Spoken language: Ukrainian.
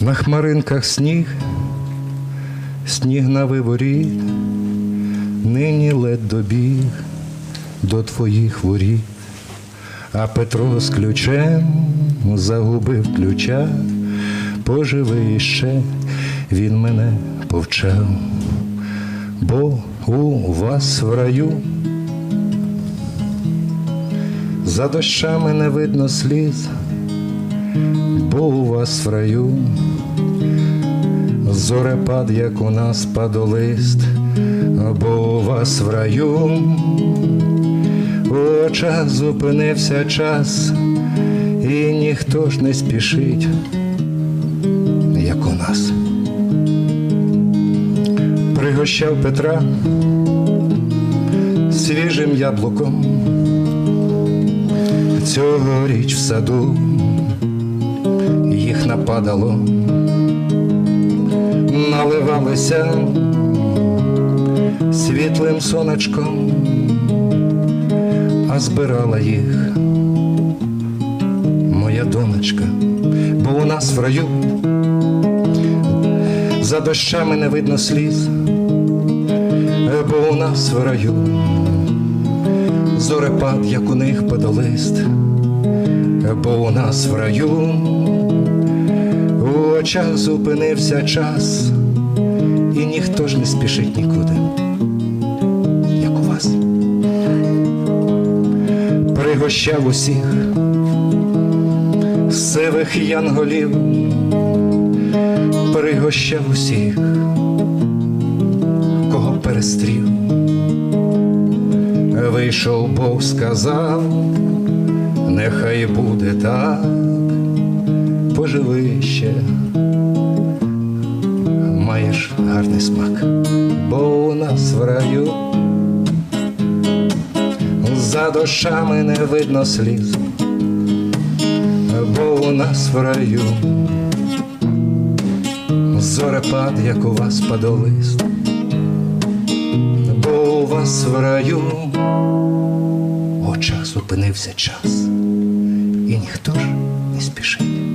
На хмаринках сніг, сніг на виворі, нині лед добіг до твоїх воріт, а Петро з ключем загубив ключа, поживи іще, він мене повчав, бо у вас в раю за дощами не видно сліз, бо у вас в раю. Зорепад, як у нас падолист, бо у вас в раю. У очах зупинився час, і ніхто ж не спішить, як у нас. Пригощав Петра свіжим яблуком. Цьогоріч в саду їх нападало, наливалися світлим сонечком, а збирала їх моя донечка, бо у нас в раю за дощами не видно сліз, бо у нас в раю зорепад, як у них подолист, бо у нас в раю очах зупинився час, і ніхто ж не спішить нікуди, як у вас. Пригощав усіх сивих янголів, пригощав усіх, кого перестрів. Вийшов Бог, сказав, нехай буде так, поживи ще, маєш гарний смак, бо у нас в раю за дощами не видно сліз, бо у нас в раю зорепад, як у вас падолист бо у вас в раю в очах зупинився час, і ніхто ж не спішить.